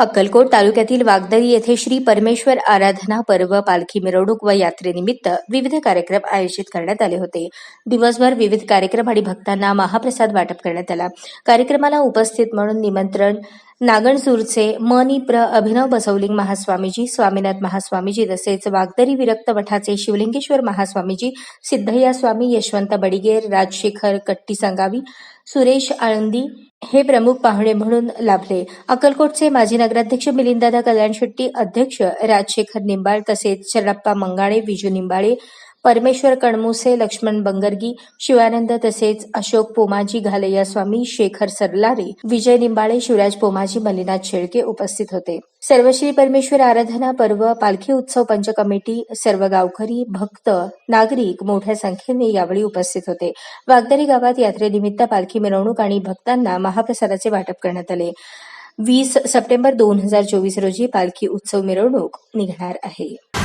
अक्कलकोट तालुक्यातील वागदरी येथे श्री परमेश्वर आराधना पर्व पालखी मिरवणूक व यात्रेनिमित्त विविध कार्यक्रम आयोजित करण्यात आले होते. दिवसभर विविध कार्यक्रम आणि भक्तांना महाप्रसाद वाटप करण्यात आला. कार्यक्रमाला उपस्थित म्हणून निमंत्रण नागणसूरचे मनिप्र अभिनव बसवलिंग महास्वामीजी स्वामीनाथ महास्वामीजी तसेच वागदरी विरक्त मठाचे शिवलिंगेश्वर महास्वामीजी सिद्धय्या स्वामी यशवंत बडिगेर राजशेखर कट्टी संगावी सुरेश आळंदी हे प्रमुख पाहुणे म्हणून लाभले. अक्कलकोटचे माजी नगराध्यक्ष मिलिंदादा कल्याण शेट्टी अध्यक्ष राजशेखर निंबाळ तसेच शरणप्पा मंगाळे विजू निंबाळे परमेश्वर कणमुसे लक्ष्मण बंगरगी शिवानंद तसेच अशोक पोमाजी घालैया स्वामी शेखर सरलारे विजय निंबाळे शिवराज पोमाजी मल्लीनाथ शेळके उपस्थित होते. सर्वश्री परमेश्वर आराधना पर्व पालखी उत्सव पंच कमिटी सर्व गावकरी भक्त नागरिक मोठ्या संख्येने यावेळी उपस्थित होते. वागदरी गावात यात्रेनिमित्त पालखी मिरवणूक आणि भक्तांना महाप्रसादाचे वाटप करण्यात आले. वीस सप्टेंबर दोन हजार चोवीस रोजी पालखी उत्सव मिरवणूक निघणार आहे.